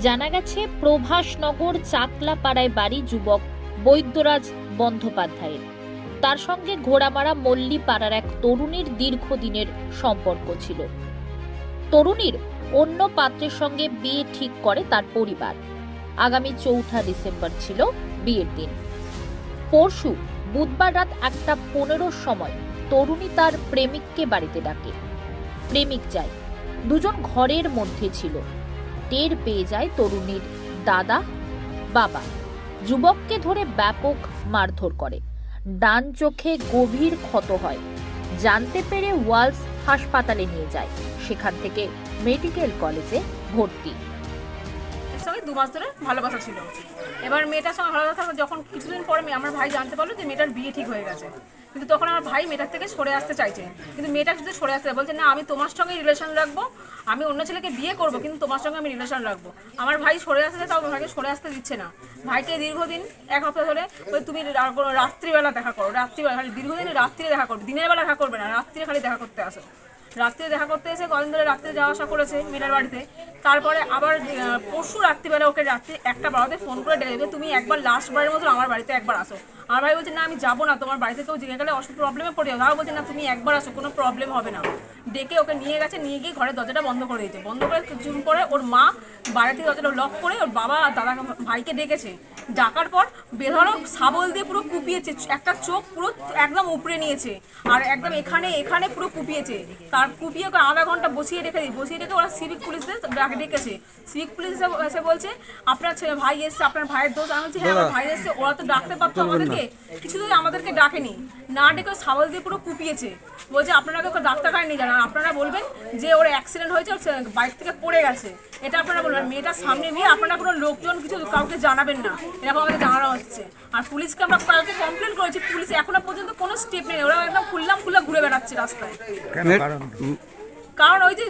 জানা গেছে, প্রভাসনগর চাকলাপাড়ায় বাড়ি যুবক বৈদ্যরাজ বন্দ্যোপাধ্যায়ের। তার সঙ্গে ঘোড়ামারা মল্লী পাড়ার এক তরুণীর দীর্ঘদিনের সম্পর্ক ছিল। তরুণীর অন্য পাত্রের সঙ্গে বিয়ে ঠিক করে তার পরিবার। আগামী চৌঠা ডিসেম্বর ছিল বিয়ের দিন। পরশু বুধবার রাত একটা পনেরোর সময় তরুণী তার প্রেমিককে বাড়িতে ডাকে। প্রেমিক যায়। দুজন ঘরের মধ্যে ছিল। টের পেয়ে যায় তরুণীর দাদা, বাবা। যুবককে ধরে ব্যাপক মারধর করে। ডান চোখে গভীর ক্ষত হয়। জানতে পেরে ওয়ালস হাসপাতালে নিয়ে যায়। সেখান থেকে মেডিকেল কলেজে ভর্তি। সঙ্গে দু মাস ধরে ভালোবাসা ছিল। এবার মেয়েটার সঙ্গে ভালোবাসা যখন কিছুদিন পরে আমার ভাই জানতে পারল যে মেয়েটার বিয়ে ঠিক হয়ে গেছে। কিন্তু তখন আমার ভাই মেয়েটার থেকে সরে আসতে চাইছে। কিন্তু মেয়েটা শুধু সরে আসতে। বলছে না আমি তোমার সঙ্গে রিলেশন রাখব। আমি অন্য ছেলেকে বিয়ে করব কিন্তু তোমার সঙ্গে আমি রিলেশন রাখব। আমার ভাই সরে আসতে তাও ভাইকে সরে আসতে দিচ্ছে না। ভাইকে দীর্ঘদিন এক হপ্তাহ ধরে বলে, তুমি রাত্রিবেলা দেখা করো রাত্রিবেলা খালি দীর্ঘদিন রাত্রিরে দেখা করবে দিনের বেলা দেখা করবে না রাত্রিরে খালি দেখা করতে আসো। রাত্রে দেখা করতে এসে কদিন ধরে রাত্রে যাওয়া আসা করেছে মেয়েটার বাড়িতে। তারপরে আবার পরশু রাত্রিবেলা ওকে রাত্রি একটা বারোতে ফোন করে ডেকে দেবে তুমি একবার লাস্ট বারের মতো আমার বাড়িতে একবার আসো। আমার ভাই বলছে না আমি যাব না তোমার বাড়িতে কেউ জেগে গেলে অসুখ প্রবলেমে পড়ে যাবে। তাও বলছে না তুমি একবার আসো কোনো প্রবলেম হবে না। ডেকে ওকে নিয়ে গেছে নিয়ে গিয়ে ঘরের দরজাটা বন্ধ করে দিয়েছে। বন্ধ করে কিছুক্ষণ পরে ওর মা বাড়িতে দরজাটা লক করে ওর বাবা আর দাদা ভাইকে ডেকেছে। ডাকার পর বেধরো শাবল দিয়ে পুরো কুপিয়েছে একটা চোখ পুরো একদম উপরে নিয়েছে আর একদম এখানে এখানে পুরো কুপিয়েছে। তার কুপিয়ে ওকে আধা ঘণ্টা বসিয়ে রেখে দিই বসিয়ে রেখে ওরা সিভিক পুলিশদের ডাকে ডেকেছে। সিভিক পুলিশ এসে- বলছে আপনার ছেলে ভাই এসছে আপনার ভাইয়ের দোষ। আমি বলছি হ্যাঁ আমার ভাই এসছে ওরা তো ডাকতে পারতো আমাদেরকে কিছু তো আমাদেরকে ডাকেনি। না ডেকে শাবল দিয়ে পুরো কুপিয়েছে। বলছে আপনারা ওকে ডাক্তারখানায় নিয়ে যান। আর আপনারা বলবেন যে ওর অ্যাক্সিডেন্ট হয়েছে ওর বাইক থেকে পড়ে গেছে। এটা আপনারা বলবেন। মেয়েটার সামনে নিয়ে আপনারা কোনো লোকজন কিছু কাউকে জানাবেন না। এরকম আমাদের জানানো হচ্ছে। আর পুলিশকে আমরা কালকে কমপ্লেন করেছি। পুলিশ এখনও পর্যন্ত কোনো স্টেপ নেই ওরা একদম খুললাম খুল্লা ঘুরে বেড়াচ্ছে রাস্তায়। কারণ ওই যে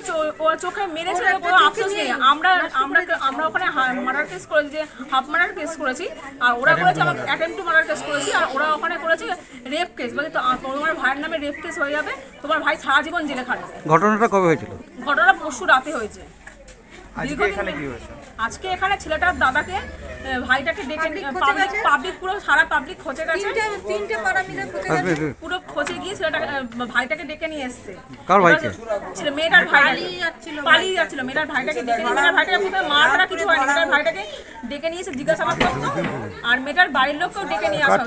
চোখে মেরেছে কোনো আফসোস নেই। আমরা আমরা আমরা ওখানে মার্ডার কেস করেছি যে হাফ মার্ডার কেস করেছি আর ওরা করেছে আমার অ্যাটেম্প টু মার্ডার কেস করেছি আর ওরা ওখানে করেছে রেপ কেস বলে তো তোমার ভাইয়ের নামে রেপ কেস হয়ে যাবে তোমার ভাই সারা জীবন জেলে খাটবে ঘটনাটা কবে হয়েছিল? ঘটনা পরশু রাতে হয়েছে। আজকে এখানে কি হয়েছে? আজকে এখানে ছেলেটার দাদাকে ভাইটাকে ডেকে পাবলিক পাবলিক পুরো সারা পাবলিক খোঁজে গেছে। তিনটে পাড়া মিলে খুঁজে আসবে। পুরো খোঁজে গিয়ে ছেলেটাকে ভাইটাকে ডেকে নিয়ে এসছে। কার ভাইকে? ছিল মেয়েটার ভাই। পালিয়ে যাচ্ছিল মেয়েটার ভাইটাকে ডেকে নিয়ে মেয়েটার ভাইটাকে প্রথমে মার ধরা কিছু হয়নি। মেয়েটার ভাইটাকে ডেকে নিয়ে এসে জিজ্ঞাসাবাদ করতো। আর মেয়েটার বাড়ির লোককেও ডেকে নিয়ে আসা।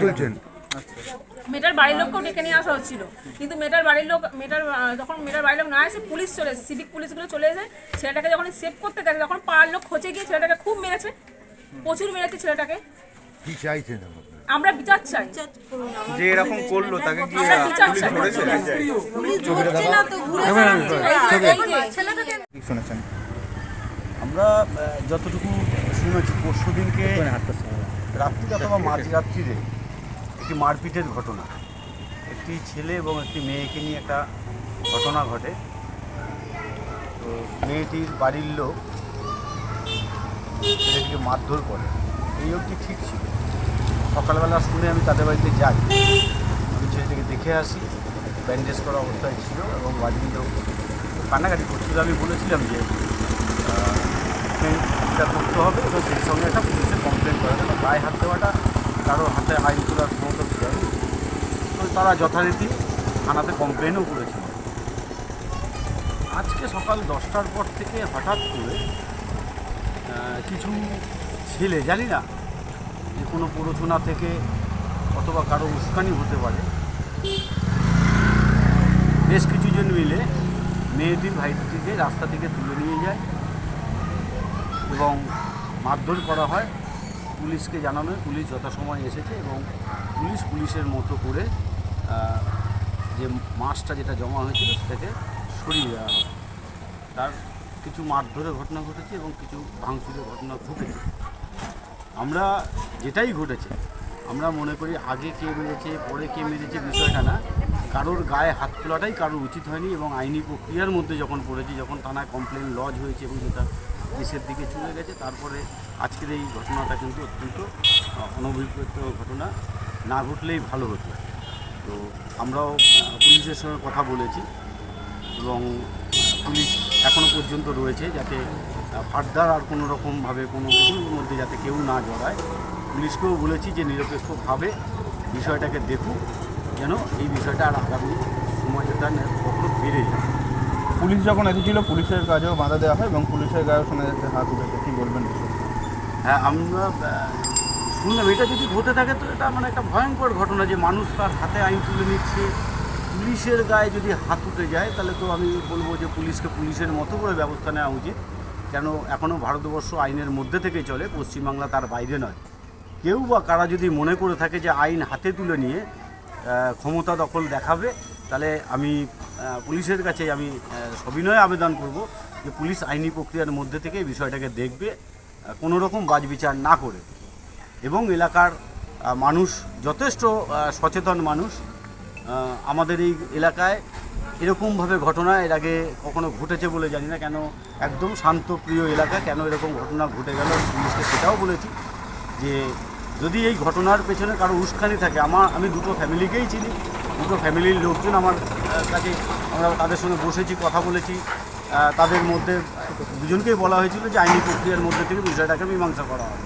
মেয়েটার বাড়ির লোককেও ডেকে নিয়ে আসা হচ্ছিল। কিন্তু মেয়েটার বাড়ির লোক মেয়েটার যখন মেয়েটার বাড়ির লোক না এসে পুলিশ চলে এসে সিভিক পুলিশগুলো চলে এসে ছেলেটাকে যখন সেভ করতে গেছে তখন পাড়ার লোক খোঁজে গিয়ে ছেলেটাকে খুব মেরেছে। প্রচুর মেরেছে ছেলেটাকে। কি চাইছেন আমরা বিচার চাই। যে এরকম করল তাকে কি পুলিশ ধরেছে? না তো ঘুরে শুনেছেন? আমরা যতটুকু শুনেছি পরশু দিনকে রাত্রি অথবা মাঝরাত্রিরে একটি মারপিটের ঘটনা। একটি ছেলে এবং একটি মেয়েকে নিয়ে একটা ঘটনা ঘটে। তো মেয়েটির বাড়ির লোক ছেলেটিকে মারধর করে। এই অবধি ঠিক ছিল। সকালবেলা শুনে আমি তাদের বাড়িতে যাই। আমি ছেলেটিকে দেখে আসি। ব্যান্ডেজ করা অবস্থায় ছিল এবং বাড়ির লোক কান্নাকাটি করছিল। আমি বলেছিলাম যে ট্রিটমেন্টটা করতে হবে এবং সেই সঙ্গে একটা পুলিশে কমপ্লেন করা। যাবে গায়ে হাত দেওয়াটা কারও হাতে আইন তোলার ক্ষমতা দেয়নি তো তারা যথারীতি থানাতে কমপ্লেনও করেছিল। আজকে সকাল দশটার পর থেকে হঠাৎ করে কিছু ছেলে, জানি না, যে কোনো প্ররোচনা থেকে অথবা কারও উস্কানি হতে পারে, বেশ কিছুজন মিলে মেয়েটির ভাইটিকে রাস্তা থেকে তুলে নিয়ে যায় এবং মারধর করা হয়। পুলিশকে জানানো, পুলিশ যথাসময় এসেছে এবং পুলিশ পুলিশের মতো করে যে মাছটা যেটা জমা হয়েছিল সেটাকে সরিয়ে দেওয়া হয় তার কিছু মারধরের ঘটনা ঘটেছে এবং কিছু ভাঙচুরের ঘটনা ঘটেছে। আমরা যেটাই ঘটেছে, আমরা মনে করি আগে কে মেরেছে, পরে কে মেরেছে বিষয়টা না। কারোর গায়ে হাত তোলাটাই কারোর উচিত হয়নি এবং আইনি প্রক্রিয়ার মধ্যে যখন পড়েছি, যখন থানায় কমপ্লেন লজ হয়েছে এবং যেটা দেশের দিকে চলে গেছে। তারপরে আজকের এই ঘটনাটা কিন্তু অত্যন্ত আহ, অনভিপ্রেত ঘটনা। না ঘটলেই ভালো হতো। তো আমরাও পুলিশের সঙ্গে কথা বলেছি এবং পুলিশ এখনও পর্যন্ত রয়েছে যাতে ফার্দার আর কোনো রকমভাবে কোনো কিছুর মধ্যে যাতে কেউ না জড়ায়। পুলিশকেও বলেছি যে নিরপেক্ষভাবে বিষয়টাকে দেখুক যেন এই বিষয়টা আর আগামী সময় না কখনো বেড়ে যায়। পুলিশ যখন এসেছিল, পুলিশের কাজেও বাধা দেওয়া হয় এবং পুলিশের গায়েও শোনা যাচ্ছে হাত উঠেছে। কী বলবেন? হ্যাঁ আমরা শুনলাম, এটা যদি ঘটে থাকে তো এটা মানে একটা ভয়ঙ্কর ঘটনা যে মানুষ তার হাতে আইন তুলে নিচ্ছে। পুলিশের গায়ে যদি হাত উঠে যায়, তাহলে তো আমি বলব যে পুলিশকে পুলিশের মতো করে ব্যবস্থা নেওয়া উচিত। কেন এখনও ভারতবর্ষ আইনের মধ্যে থেকেই চলে, পশ্চিমবাংলা তার বাইরে নয়। কেউ বা কারা যদি মনে করে থাকে যে আইন হাতে তুলে নিয়ে ক্ষমতা দখল দেখাবে, তাহলে আমি পুলিশের কাছে আমি সবিনয়ে আবেদন করব যে পুলিশ আইনি প্রক্রিয়ার মধ্যে থেকে বিষয়টাকে দেখবে কোনো রকম বাজবিচার না করে। এবং এলাকার মানুষ, যথেষ্ট সচেতন মানুষ আমাদের এই এলাকায় এরকমভাবে ঘটনা এর আগে কখনো ঘটেছে বলে জানি না। কেন একদম শান্তপ্রিয় এলাকা, কেন এরকম ঘটনা ঘটে গেল পুলিশকে সেটাও বলেছি যে যদি এই ঘটনার পেছনে কারও উস্কানি থাকে আমার আমি দুটো ফ্যামিলিকেই চিনি। দুটো ফ্যামিলির লোকজন আমার কাছে আমরা তাদের সঙ্গে বসেছি, কথা বলেছি। তাদের মধ্যে দুজনকেই বলা হয়েছিল যে আইনি প্রক্রিয়ার মধ্যে থেকে বিষয়টাকে মীমাংসা করা হবে।